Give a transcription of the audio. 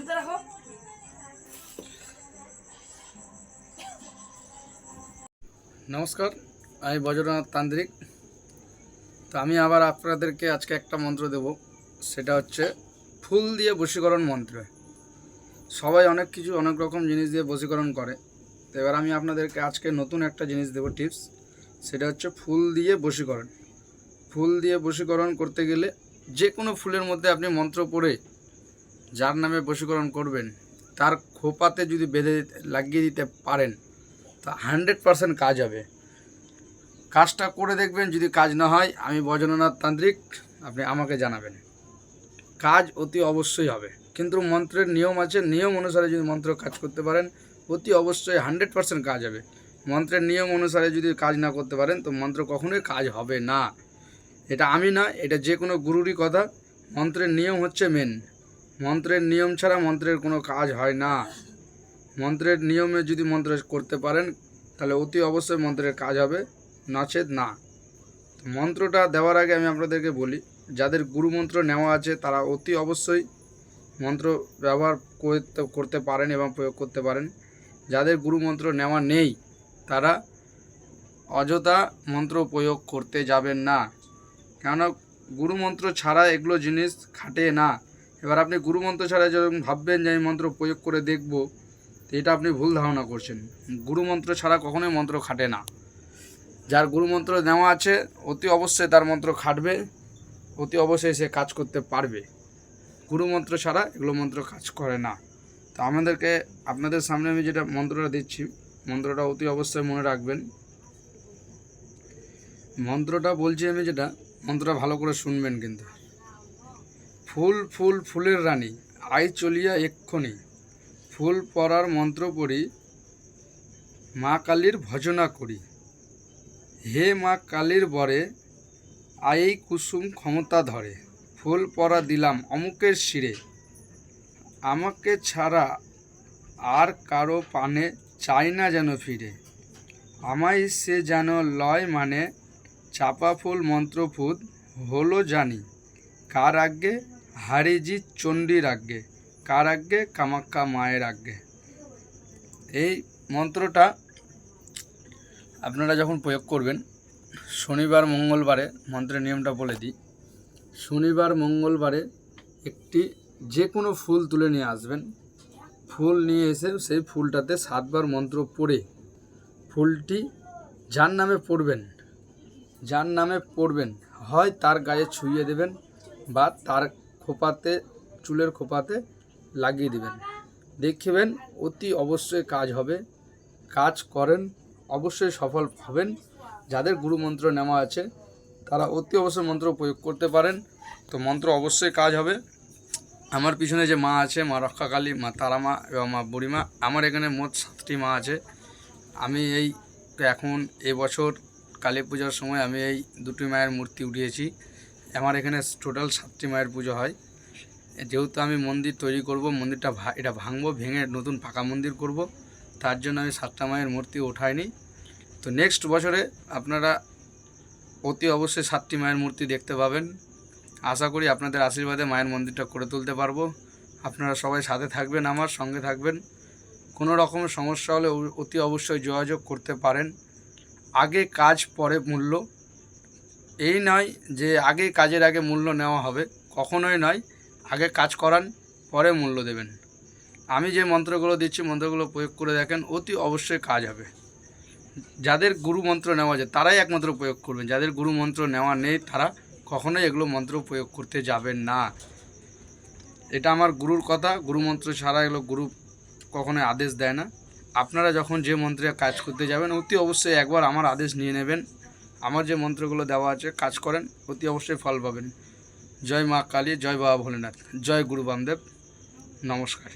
ঝুলতে রাখো। নমস্কার, আমি বজ্রনাথ তান্ত্রিক। তো আমি আবার আপনাদেরকে আজকে একটা মন্ত্র দেব, সেটা হচ্ছে ফুল দিয়ে বশীকরণ মন্ত্র। সবাই অনেক কিছু, অনেক রকম জিনিস দিয়ে বশীকরণ করে। তো এবার আমি আপনাদেরকে আজকে নতুন একটা জিনিস দেব, টিপস। সেটা হচ্ছে ফুল দিয়ে বশীকরণ। ফুল দিয়ে বশীকরণ করতে গেলে যে কোনো ফুলের মধ্যে আপনি মন্ত্র পড়ে যার নামে বশীকরণ করবেন, তার খোপাতে যদি বেঁধে লাগিয়ে দিতে পারেন, তা হান্ড্রেড পারসেন্ট কাজ হবে। কাজটা করে দেখবেন, যদি কাজ না হয়, আমি বজননাথ তান্ত্রিক, আপনি আমাকে জানাবেন। কাজ অতি অবশ্যই হবে। কিন্তু মন্ত্রের নিয়ম আছে, নিয়ম অনুসারে যদি মন্ত্র কাজ করতে পারেন, অতি অবশ্যই হান্ড্রেড পারসেন্ট কাজ হবে। মন্ত্রের নিয়ম অনুসারে যদি কাজ না করতে পারেন, তো মন্ত্র কখনোই কাজ হবে না। এটা আমি না, এটা যে কোনো গুরুরই কথা। মন্ত্রের নিয়ম হচ্ছে মেন। মন্ত্রের নিয়ম ছাড়া মন্ত্রের কোনো কাজ হয় না। মন্ত্রের নিয়মে যদি মন্ত্র করতে পারেন, তাহলে অতি অবশ্যই মন্ত্রের কাজ হবে নচেত না। মন্ত্রটা দেওয়ার আগে আমি আপনাদেরকে বলি, যাদের গুরু মন্ত্র নেওয়া আছে, তারা অতি অবশ্যই মন্ত্র ব্যবহার করতে করতে পারেন এবং প্রয়োগ করতে পারেন। যাদের গুরু মন্ত্র নেওয়া নেই, তারা অযথা মন্ত্র প্রয়োগ করতে যাবেন না। কেননা গুরু মন্ত্র ছাড়া এগুলো জিনিস খাটে না। এবার আপনি গুরু মন্ত্র ছাড়া যখন ভাববেন যে আমি মন্ত্র প্রয়োগ করে দেখব, তো এটা আপনি ভুল ধারণা করছেন। গুরু মন্ত্র ছাড়া কখনোই মন্ত্র খাটে না। যার গুরু মন্ত্র নেওয়া আছে, অতি অবশ্যই তার মন্ত্র খাটবে, অতি অবশ্যই সে কাজ করতে পারবে। গুরু মন্ত্র ছাড়া এগুলো মন্ত্র কাজ করে না। তো আমাদেরকে, আপনাদের সামনে আমি যেটা মন্ত্রটা দিচ্ছি, মন্ত্রটা অতি অবশ্যই মনে রাখবেন। মন্ত্রটা বলছি আমি যেটা, মন্ত্রটা ভালো করে শুনবেন কিন্তু। ফুল ফুল, ফুলের রানী, আই চলিয়া এক্ষণি ফুল পরার মন্ত্র পড়ি, মা কালীর ভজনা করি। হে মা কালীর বরে আই কুসুম ক্ষমতা ধরে। ফুল পরা দিলাম অমুকের শিরে। আমাকে ছাড়া আর কারও পানে চাই না যেন ফিরে। আমায় সে যেন লয় মানে চাপা ফুল মন্ত্রফুদ হলো জানি। কার আজ্ঞে? হারিজি চণ্ডীর আজ্ঞে, কার আজ্ঞে? কামাক্কা মায়ের আজ্ঞে। এই মন্ত্রটা আপনারা যখন প্রয়োগ করবেন, শনিবার মঙ্গলবারে মন্ত্রের নিয়মটা বলে দিই, শনিবার মঙ্গলবারে একটি যে কোনো ফুল তুলে নিয়ে আসবেন। ফুল নিয়ে এসে সেই ফুলটাতে সাতবার মন্ত্র পড়ে, ফুলটি যার নামে পড়বেন, যার নামে পড়বেন, হয় তার গায়ে ছুঁয়ে দেবেন বা তার খোপাতে, চুলের খোপাতে লাগিয়ে দেবেন। দেখবেন অতি অবশ্যই কাজ হবে। কাজ করেন, অবশ্যই সফল হবেন। যাদের গুরু মন্ত্র নেওয়া আছে, তারা অতি অবশ্যই মন্ত্র প্রয়োগ করতে পারেন। তো মন্ত্র অবশ্যই কাজ হবে। আমার পিছনে যে মা আছে, মা রক্ষাকালী, মা তারা মা এবং মা বুড়িমা, আমার এখানে মোট সাতটি মা আছে। আমি এই, এখন এবছর কালী পূজার সময় আমি এই দুটি মায়ের মূর্তি উঠিয়েছি। আমার এখানে টোটাল সাতটি মায়ের পুজো হয়। যেহেতু আমি মন্দির তৈরি করব, মন্দিরটা এটা ভাঙবো, ভেঙে নতুন পাকা মন্দির করব, তার জন্য আমি সাতটা মায়ের মূর্তি ওঠাইনি। তো নেক্সট বছরে আপনারা অতি অবশ্যই সাতটি মায়ের মূর্তি দেখতে পাবেন। আশা করি আপনাদের আশীর্বাদে মায়ের মন্দিরটা করে তুলতে পারব। আপনারা সবাই সাথে থাকবেন, আমার সঙ্গে থাকবেন। কোনো রকমের সমস্যা হলে অতি অবশ্যই যোগাযোগ করতে পারেন। আগে কাজ পরে মূল্য। এই নয় যে আগে কাজের আগে মূল্য নেওয়া হবে, কখনোই নয়, আগে কাজ করান, পরে মূল্য দেবেন। আমি যে মন্ত্রগুলো দিচ্ছি, মন্ত্রগুলো প্রয়োগ করে দেখেন, অতি অবশ্যই কাজ হবে। যাদের গুরু মন্ত্র নেওয়া যায়, তারাই একমাত্র প্রয়োগ করবেন। যাদের গুরু মন্ত্র নেওয়া নেই, তারা কখনোই এগুলো মন্ত্র প্রয়োগ করতে যাবেন না। এটা আমার গুরুর কথা, গুরু মন্ত্র ছাড়া এগুলো গুরু কখনোই আদেশ দেয় না। আপনারা যখন যে মন্ত্রে কাজ করতে যাবেন, অতি অবশ্যই একবার আমার আদেশ নিয়ে নেবেন। আমার যে মন্ত্রগুলো দেওয়া আছে, কাজ করেন, অতি অবশ্যই ফল পাবেন। জয় মা কালী, জয় বাবা ভোলেনাথ, জয় গুরু বামদেব, নমস্কার।